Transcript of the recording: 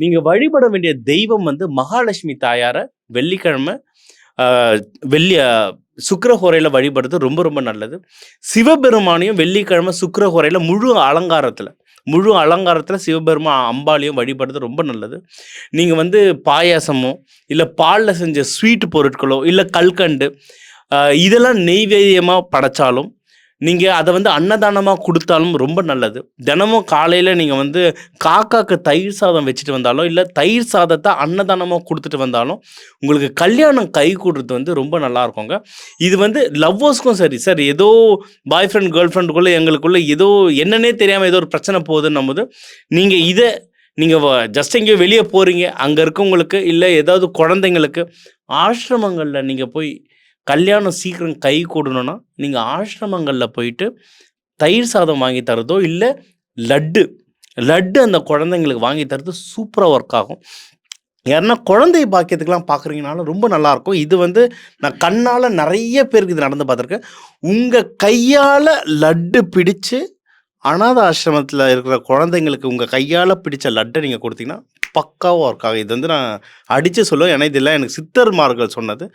நீங்க வழிபட வேண்டிய தெய்வம் வந்து மகாலட்சுமி தாயார வெள்ளிக்கிழமை வெள்ளி சுக்கரஹோரையில் வழிபடுறது ரொம்ப ரொம்ப நல்லது. சிவபெருமானையும் வெள்ளிக்கிழமை சுக்கரஹோரையில் முழு அலங்காரத்தில் முழு அலங்காரத்தில் சிவபெருமான் அம்பாளையும் வழிபடுறது ரொம்ப நல்லது. நீங்கள் வந்து பாயாசமோ இல்லை பாலில் செஞ்ச ஸ்வீட் பொருட்களோ இல்லை கல்கண்டு இதெல்லாம் நெய்வேதியமாக படைச்சாலும் நீங்கள் அதை வந்து அன்னதானமாக கொடுத்தாலும் ரொம்ப நல்லது. தினமும் காலையில் நீங்கள் வந்து காக்காக்கு தயிர் சாதம் வச்சுட்டு வந்தாலும் இல்லை தயிர் சாதத்தை அன்னதானமாக கொடுத்துட்டு வந்தாலும் உங்களுக்கு கல்யாணம் கை கூடுறது வந்து ரொம்ப நல்லா இருக்குங்க. இது வந்து லவ்வர்ஸ்க்கும் சரி சார் ஏதோ பாய் ஃப்ரெண்ட் கேர்ள் ஃப்ரெண்டுக்குள்ளே எங்களுக்குள்ள ஏதோ என்னன்னே தெரியாமல் ஏதோ ஒரு பிரச்சனை போகுதுன்னும் போது நீங்கள் இதை நீங்கள் ஜஸ்ட் எங்கேயோ வெளியே போகிறீங்க அங்கே இருக்கவங்களுக்கு இல்லை ஏதாவது குழந்தைங்களுக்கு ஆசிரமங்களில் நீங்கள் போய் கல்யாணம் சீக்கிரம் கை கூடணும்னா நீங்கள் ஆசிரமங்களில் போயிட்டு தயிர் சாதம் வாங்கி தரதோ இல்லை லட்டு லட்டு அந்த குழந்தைங்களுக்கு வாங்கி தரது சூப்பராக ஒர்க் ஆகும். யாருன்னா குழந்தை பாக்கியத்துக்கெல்லாம் பார்க்குறீங்கனாலும் ரொம்ப நல்லா இருக்கும் இது வந்து நான் கண்ணால் நிறைய பேருக்கு இது நடந்து பார்த்துருக்கேன். உங்கள் கையால் லட்டு பிடிச்சு அனாத ஆசிரமத்தில் இருக்கிற குழந்தைங்களுக்கு உங்கள் கையால் பிடிச்ச லட்டை நீங்கள் கொடுத்தீங்கன்னா பக்காவாக ஒர்க் ஆகும். இது வந்து நான் அடித்து சொல்லுவேன். ஏன்னா இதெல்லாம் எனக்கு சித்தர்மார்கள் சொன்னது.